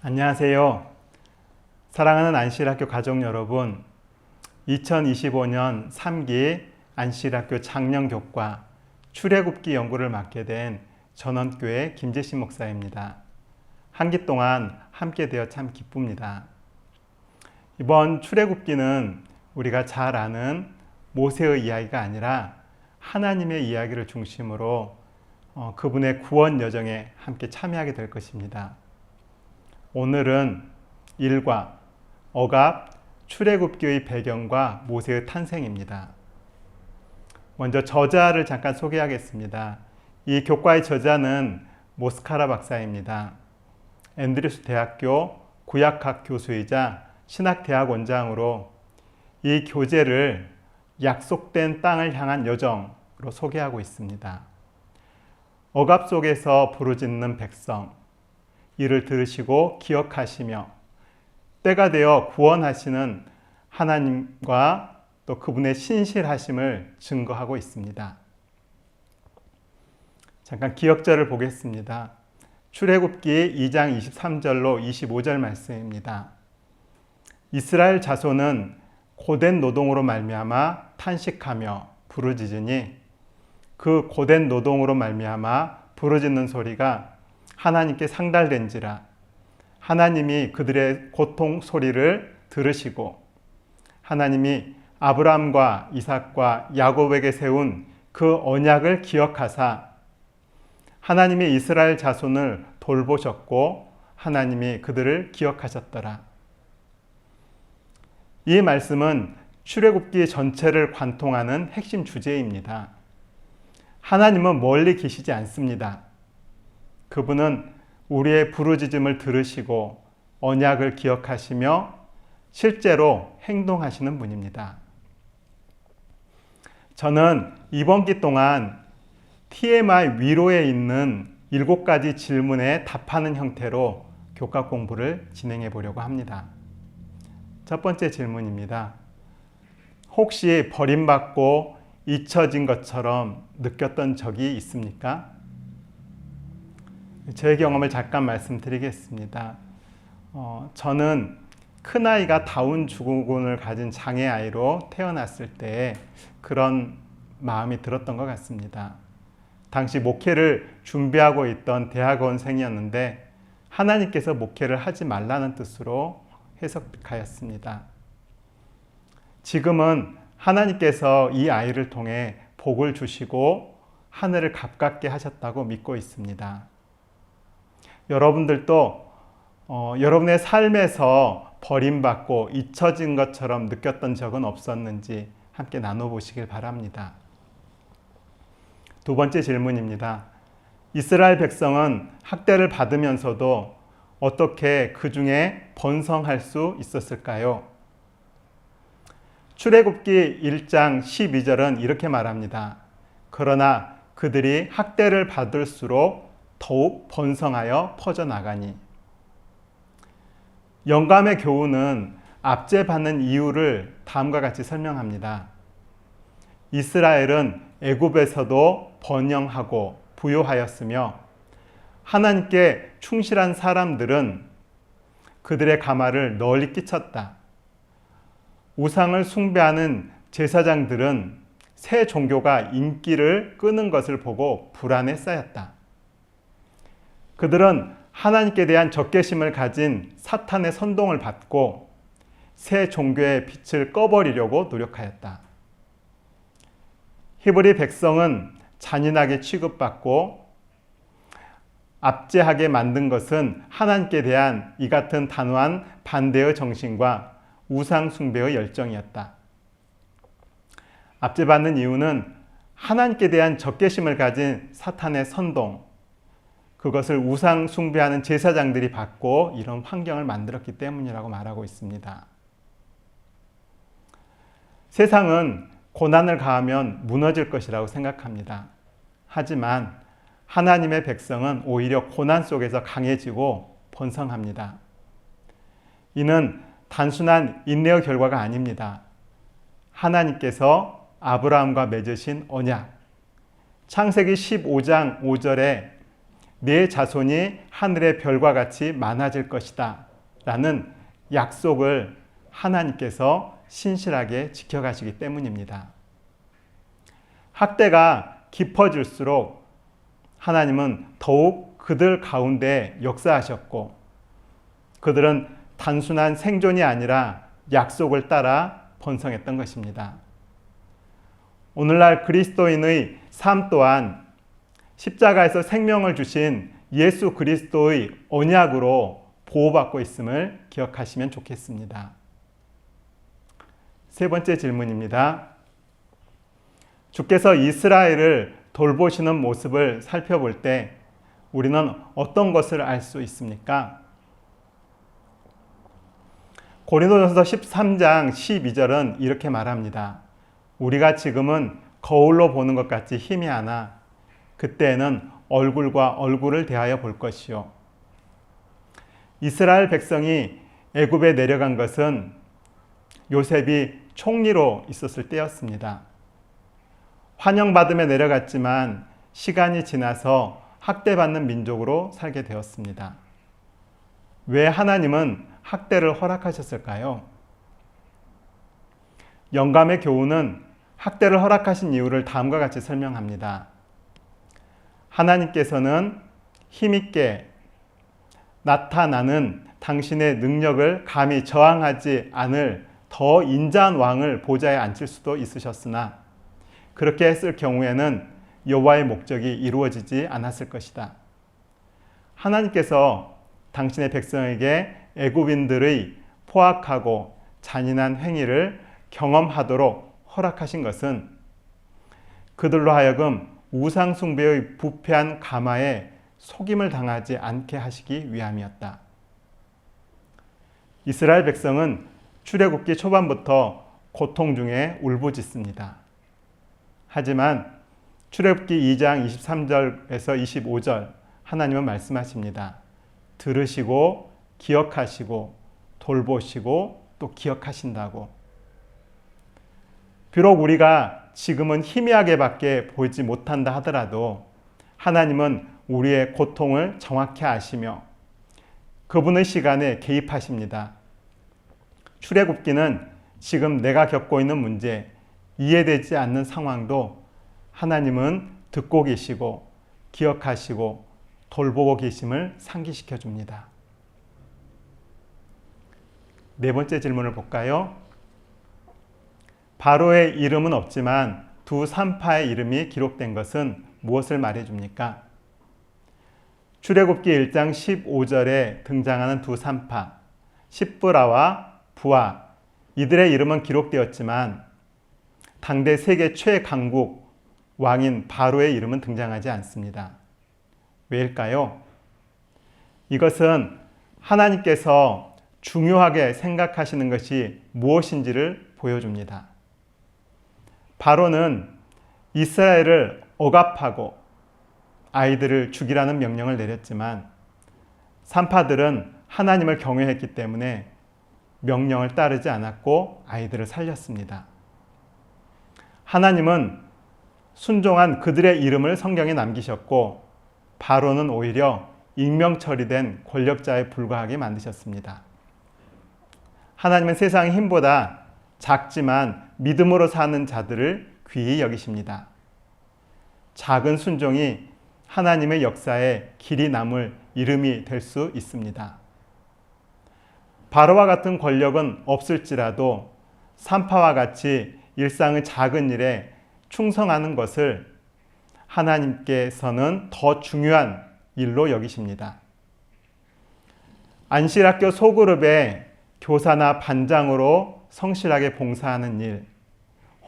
안녕하세요. 사랑하는 안실학교 가족 여러분. 2025년 3기 안실학교 작년 교과 출애굽기 연구를 맡게 된 전원교회 김재신 목사입니다. 한 기 동안 함께 되어 참 기쁩니다. 이번 출애굽기는 우리가 잘 아는 모세의 이야기가 아니라 하나님의 이야기를 중심으로 어, 그분의 구원 여정에 함께 참여하게 될 것입니다. 오늘은 일과 억압 출애굽기의 배경과 모세의 탄생입니다. 먼저 저자를 잠깐 소개하겠습니다. 이 교과의 저자는 모스카라 박사입니다. 앤드류스 대학교 구약학 교수이자 신학대학 원장으로 이 교재를 약속된 땅을 향한 여정으로 소개하고 있습니다. 억압 속에서 부르짖는 백성, 이를 들으시고 기억하시며 때가 되어 구원하시는 하나님과 또 그분의 신실하심을 증거하고 있습니다. 잠깐 기억절을 보겠습니다. 출애굽기 2장 23절로 25절 말씀입니다. 이스라엘 자손은 고된 노동으로 말미암아 탄식하며 부르짖으니 그 고된 노동으로 말미암아 부르짖는 소리가 하나님께 상달된지라 하나님이 그들의 고통 소리를 들으시고 하나님이 아브라함과 이삭과 야곱에게 세운 그 언약을 기억하사 하나님이 이스라엘 자손을 돌보셨고 하나님이 그들을 기억하셨더라. 이 말씀은 출애굽기 전체를 관통하는 핵심 주제입니다. 하나님은 멀리 계시지 않습니다. 그분은 우리의 부르짖음을 들으시고 언약을 기억하시며 실제로 행동하시는 분입니다. 저는 이번 기 동안 TMI 위로에 있는 일곱 가지 질문에 답하는 형태로 교과 공부를 진행해 보려고 합니다. 첫 번째 질문입니다. 혹시 버림받고 잊혀진 것처럼 느꼈던 적이 있습니까? 제 경험을 잠깐 말씀드리겠습니다. 어, 저는 큰아이가 다운 증후군을 가진 장애 아이로 태어났을 때 그런 마음이 들었던 것 같습니다. 당시 목회를 준비하고 있던 대학원생이었는데 하나님께서 목회를 하지 말라는 뜻으로 해석하였습니다. 지금은 하나님께서 이 아이를 통해 복을 주시고 하늘을 가깝게 하셨다고 믿고 있습니다. 여러분들도 어, 여러분의 삶에서 버림받고 잊혀진 것처럼 느꼈던 적은 없었는지 함께 나눠보시길 바랍니다. 두 번째 질문입니다. 이스라엘 백성은 학대를 받으면서도 어떻게 그 중에 번성할 수 있었을까요? 출애굽기 1장 12절은 이렇게 말합니다. 그러나 그들이 학대를 받을수록 더욱 번성하여 퍼져나가니 영감의 교훈은 압제받는 이유를 다음과 같이 설명합니다. 이스라엘은 애굽에서도 번영하고 부요하였으며 하나님께 충실한 사람들은 그들의 가마를 널리 끼쳤다. 우상을 숭배하는 제사장들은 새 종교가 인기를 끄는 것을 보고 불안에 쌓였다. 그들은 하나님께 대한 적개심을 가진 사탄의 선동을 받고 새 종교의 빛을 꺼버리려고 노력하였다. 히브리 백성은 잔인하게 취급받고 압제하게 만든 것은 하나님께 대한 이 같은 단호한 반대의 정신과 우상숭배의 열정이었다. 압제받는 이유는 하나님께 대한 적개심을 가진 사탄의 선동, 그것을 우상 숭배하는 제사장들이 받고 이런 환경을 만들었기 때문이라고 말하고 있습니다. 세상은 고난을 가하면 무너질 것이라고 생각합니다. 하지만 하나님의 백성은 오히려 고난 속에서 강해지고 번성합니다. 이는 단순한 인내의 결과가 아닙니다. 하나님께서 아브라함과 맺으신 언약. 창세기 15장 5절에 내 자손이 하늘의 별과 같이 많아질 것이다. 라는 약속을 하나님께서 신실하게 지켜가시기 때문입니다. 학대가 깊어질수록 하나님은 더욱 그들 가운데 역사하셨고 그들은 단순한 생존이 아니라 약속을 따라 번성했던 것입니다. 오늘날 그리스도인의 삶 또한 십자가에서 생명을 주신 예수 그리스도의 언약으로 보호받고 있음을 기억하시면 좋겠습니다. 세 번째 질문입니다. 주께서 이스라엘을 돌보시는 모습을 살펴볼 때 우리는 어떤 것을 알 수 있습니까? 고린도전서 13장 12절은 이렇게 말합니다. 우리가 지금은 거울로 보는 것 같이 힘이 하나 그때는 얼굴과 얼굴을 대하여 볼 것이요. 이스라엘 백성이 애굽에 내려간 것은 요셉이 총리로 있었을 때였습니다. 환영받음에 내려갔지만 시간이 지나서 학대받는 민족으로 살게 되었습니다. 왜 하나님은 학대를 허락하셨을까요? 영감의 교훈은 학대를 허락하신 이유를 다음과 같이 설명합니다. 하나님께서는 힘있게 나타나는 당신의 능력을 감히 저항하지 않을 더 인자한 왕을 보좌에 앉힐 수도 있으셨으나 그렇게 했을 경우에는 여호와의 목적이 이루어지지 않았을 것이다. 하나님께서 당신의 백성에게 애굽인들의 포악하고 잔인한 행위를 경험하도록 허락하신 것은 그들로 하여금 우상 숭배의 부패한 가마에 속임을 당하지 않게 하시기 위함이었다. 이스라엘 백성은 출애굽기 초반부터 고통 중에 울부짖습니다. 하지만 출애굽기 2장 23절에서 25절 하나님은 말씀하십니다. 들으시고 기억하시고 돌보시고 또 기억하신다고. 비록 우리가 지금은 희미하게밖에 보지 못한다 하더라도 하나님은 우리의 고통을 정확히 아시며 그분의 시간에 개입하십니다. 출애굽기는 지금 내가 겪고 있는 문제, 이해되지 않는 상황도 하나님은 듣고 계시고 기억하시고 돌보고 계심을 상기시켜 줍니다. 네 번째 질문을 볼까요? 바로의 이름은 없지만 두 산파의 이름이 기록된 것은 무엇을 말해 줍니까? 출애굽기 1장 15절에 등장하는 두 산파 십브라와 부하 이들의 이름은 기록되었지만 당대 세계 최강국 왕인 바로의 이름은 등장하지 않습니다. 왜일까요? 이것은 하나님께서 중요하게 생각하시는 것이 무엇인지를 보여줍니다. 바로는 이스라엘을 억압하고 아이들을 죽이라는 명령을 내렸지만 산파들은 하나님을 경외했기 때문에 명령을 따르지 않았고 아이들을 살렸습니다. 하나님은 순종한 그들의 이름을 성경에 남기셨고 바로는 오히려 익명 처리된 권력자에 불과하게 만드셨습니다. 하나님은 세상의 힘보다 작지만 믿음으로 사는 자들을 귀히 여기십니다. 작은 순종이 하나님의 역사에 길이 남을 이름이 될 수 있습니다. 바로와 같은 권력은 없을지라도 산파와 같이 일상의 작은 일에 충성하는 것을 하나님께서는 더 중요한 일로 여기십니다. 안실학교 소그룹의 교사나 반장으로 성실하게 봉사하는 일,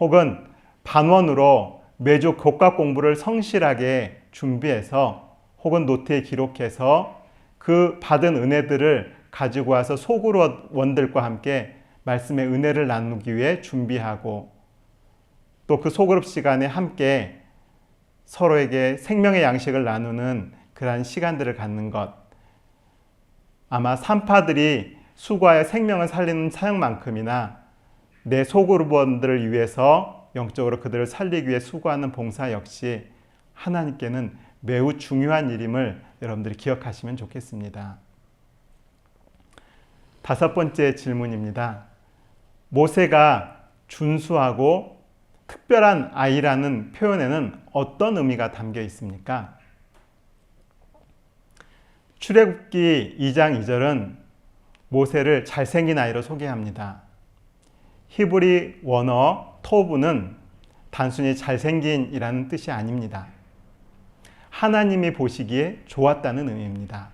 혹은 반원으로 매주 교과 공부를 성실하게 준비해서 혹은 노트에 기록해서 그 받은 은혜들을 가지고 와서 소그룹원들과 함께 말씀의 은혜를 나누기 위해 준비하고 또 그 소그룹 시간에 함께 서로에게 생명의 양식을 나누는 그러한 시간들을 갖는 것. 아마 산파들이 수고하여 생명을 살리는 사역만큼이나 내 소그룹원들을 위해서 영적으로 그들을 살리기 위해 수고하는 봉사 역시 하나님께는 매우 중요한 일임을 여러분들이 기억하시면 좋겠습니다. 다섯 번째 질문입니다. 모세가 준수하고 특별한 아이라는 표현에는 어떤 의미가 담겨 있습니까? 출애굽기 2장 2절은 모세를 잘생긴 아이로 소개합니다. 히브리 원어 토브는 단순히 잘생긴이라는 뜻이 아닙니다. 하나님이 보시기에 좋았다는 의미입니다.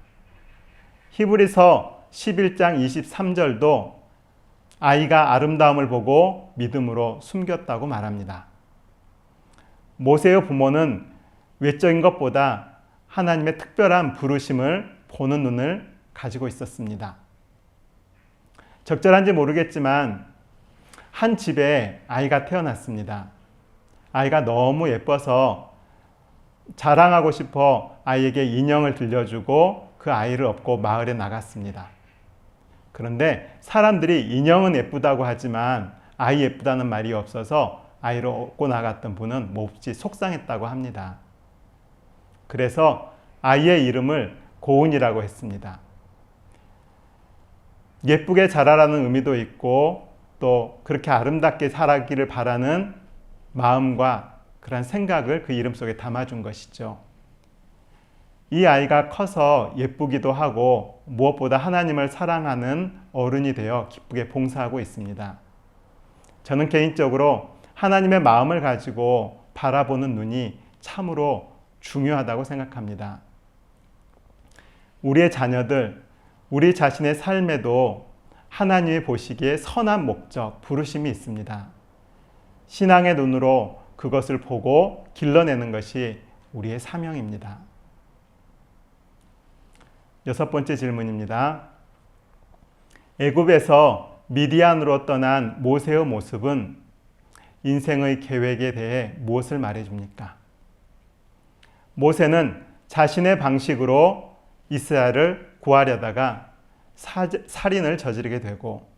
히브리서 11장 23절도 아이가 아름다움을 보고 믿음으로 숨겼다고 말합니다. 모세의 부모는 외적인 것보다 하나님의 특별한 부르심을 보는 눈을 가지고 있었습니다. 적절한지 모르겠지만 한 집에 아이가 태어났습니다. 아이가 너무 예뻐서 자랑하고 싶어 아이에게 인형을 들려주고 그 아이를 업고 마을에 나갔습니다. 그런데 사람들이 인형은 예쁘다고 하지만 아이 예쁘다는 말이 없어서 아이를 업고 나갔던 분은 몹시 속상했다고 합니다. 그래서 아이의 이름을 고은이라고 했습니다. 예쁘게 자라라는 의미도 있고 또 그렇게 아름답게 살아기를 바라는 마음과 그런 생각을 그 이름 속에 담아준 것이죠. 이 아이가 커서 예쁘기도 하고 무엇보다 하나님을 사랑하는 어른이 되어 기쁘게 봉사하고 있습니다. 저는 개인적으로 하나님의 마음을 가지고 바라보는 눈이 참으로 중요하다고 생각합니다. 우리의 자녀들, 우리 자신의 삶에도 하나님이 보시기에 선한 목적, 부르심이 있습니다. 신앙의 눈으로 그것을 보고 길러내는 것이 우리의 사명입니다. 여섯 번째 질문입니다. 애굽에서 미디안으로 떠난 모세의 모습은 인생의 계획에 대해 무엇을 말해줍니까? 모세는 자신의 방식으로 이스라엘을 구하려다가 살인을 저지르게 되고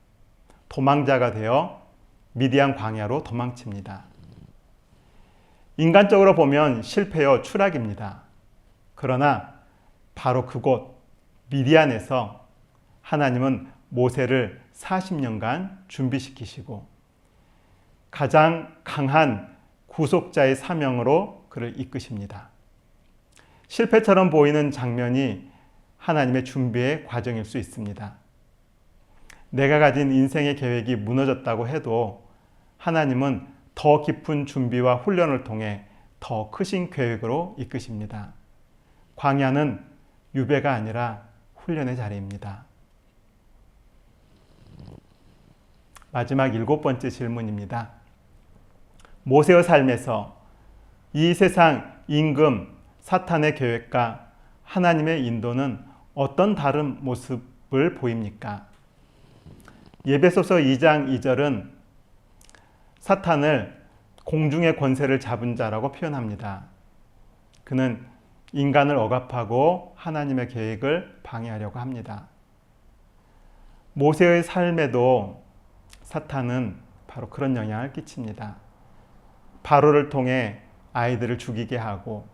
도망자가 되어 미디안 광야로 도망칩니다. 인간적으로 보면 실패요 추락입니다. 그러나 바로 그곳 미디안에서 하나님은 모세를 40년간 준비시키시고 가장 강한 구속자의 사명으로 그를 이끄십니다. 실패처럼 보이는 장면이 하나님의 준비의 과정일 수 있습니다. 내가 가진 인생의 계획이 무너졌다고 해도 하나님은 더 깊은 준비와 훈련을 통해 더 크신 계획으로 이끄십니다. 광야는 유배가 아니라 훈련의 자리입니다. 마지막 일곱 번째 질문입니다. 모세의 삶에서 이 세상 임금 사탄의 계획과 하나님의 인도는 어떤 다른 모습을 보입니까? 예배소서 2장 2절은 사탄을 공중의 권세를 잡은 자라고 표현합니다. 그는 인간을 억압하고 하나님의 계획을 방해하려고 합니다. 모세의 삶에도 사탄은 바로 그런 영향을 끼칩니다. 바로를 통해 아이들을 죽이게 하고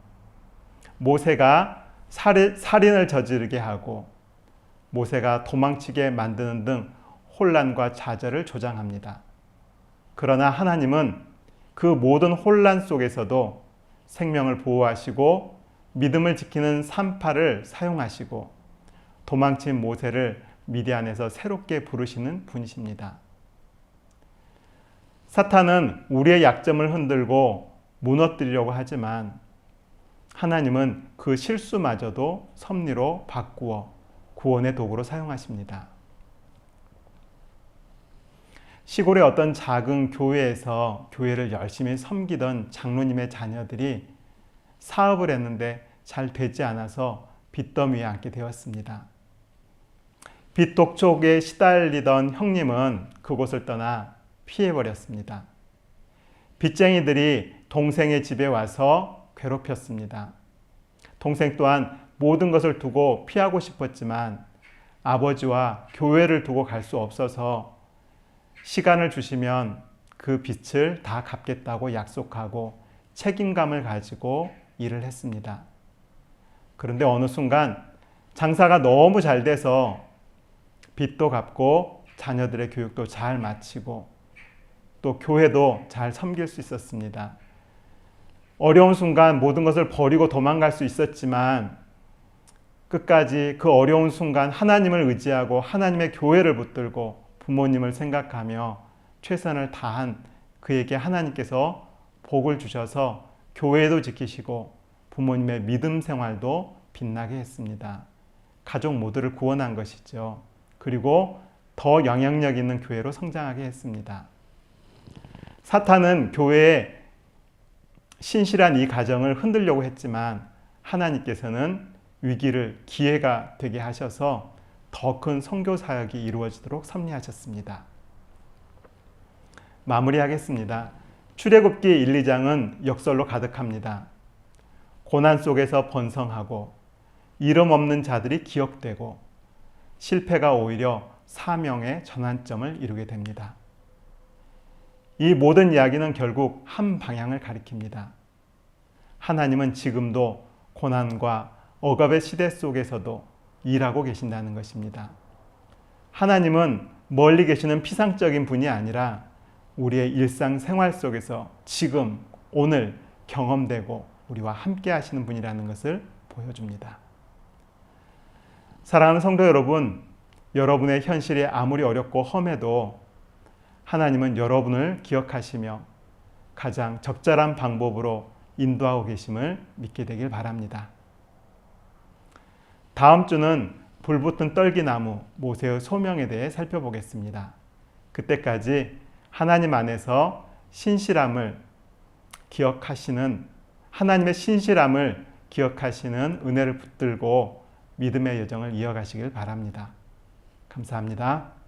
모세가 살인을 저지르게 하고 모세가 도망치게 만드는 등 혼란과 좌절을 조장합니다. 그러나 하나님은 그 모든 혼란 속에서도 생명을 보호하시고 믿음을 지키는 산파를 사용하시고 도망친 모세를 미디안에서 새롭게 부르시는 분이십니다. 사탄은 우리의 약점을 흔들고 무너뜨리려고 하지만 하나님은 그 실수마저도 섭리로 바꾸어 구원의 도구로 사용하십니다. 시골의 어떤 작은 교회에서 교회를 열심히 섬기던 장로님의 자녀들이 사업을 했는데 잘 되지 않아서 빚더미에 앉게 되었습니다. 빚 독촉에 시달리던 형님은 그곳을 떠나 피해버렸습니다. 빚쟁이들이 동생의 집에 와서 괴롭혔습니다. 동생 또한 모든 것을 두고 피하고 싶었지만 아버지와 교회를 두고 갈 수 없어서 시간을 주시면 그 빚을 다 갚겠다고 약속하고 책임감을 가지고 일을 했습니다. 그런데 어느 순간 장사가 너무 잘 돼서 빚도 갚고 자녀들의 교육도 잘 마치고 또 교회도 잘 섬길 수 있었습니다. 어려운 순간 모든 것을 버리고 도망갈 수 있었지만 끝까지 그 어려운 순간 하나님을 의지하고 하나님의 교회를 붙들고 부모님을 생각하며 최선을 다한 그에게 하나님께서 복을 주셔서 교회도 지키시고 부모님의 믿음 생활도 빛나게 했습니다. 가족 모두를 구원한 것이죠. 그리고 더 영향력 있는 교회로 성장하게 했습니다. 사탄은 교회의 신실한 이 가정을 흔들려고 했지만 하나님께서는 위기를 기회가 되게 하셔서 더 큰 선교 사역이 이루어지도록 섭리하셨습니다. 마무리하겠습니다. 출애굽기 1, 2장은 역설로 가득합니다. 고난 속에서 번성하고 이름 없는 자들이 기억되고 실패가 오히려 사명의 전환점을 이루게 됩니다. 이 모든 이야기는 결국 한 방향을 가리킵니다. 하나님은 지금도 고난과 억압의 시대 속에서도 일하고 계신다는 것입니다. 하나님은 멀리 계시는 피상적인 분이 아니라 우리의 일상 생활 속에서 지금 오늘 경험되고 우리와 함께 하시는 분이라는 것을 보여줍니다. 사랑하는 성도 여러분, 여러분의 현실이 아무리 어렵고 험해도 하나님은 여러분을 기억하시며 가장 적절한 방법으로 인도하고 계심을 믿게 되길 바랍니다. 다음 주는 불붙은 떨기나무 모세의 소명에 대해 살펴보겠습니다. 그때까지 하나님 안에서 신실함을 기억하시는 하나님의 신실함을 기억하시는 은혜를 붙들고 믿음의 여정을 이어가시길 바랍니다. 감사합니다.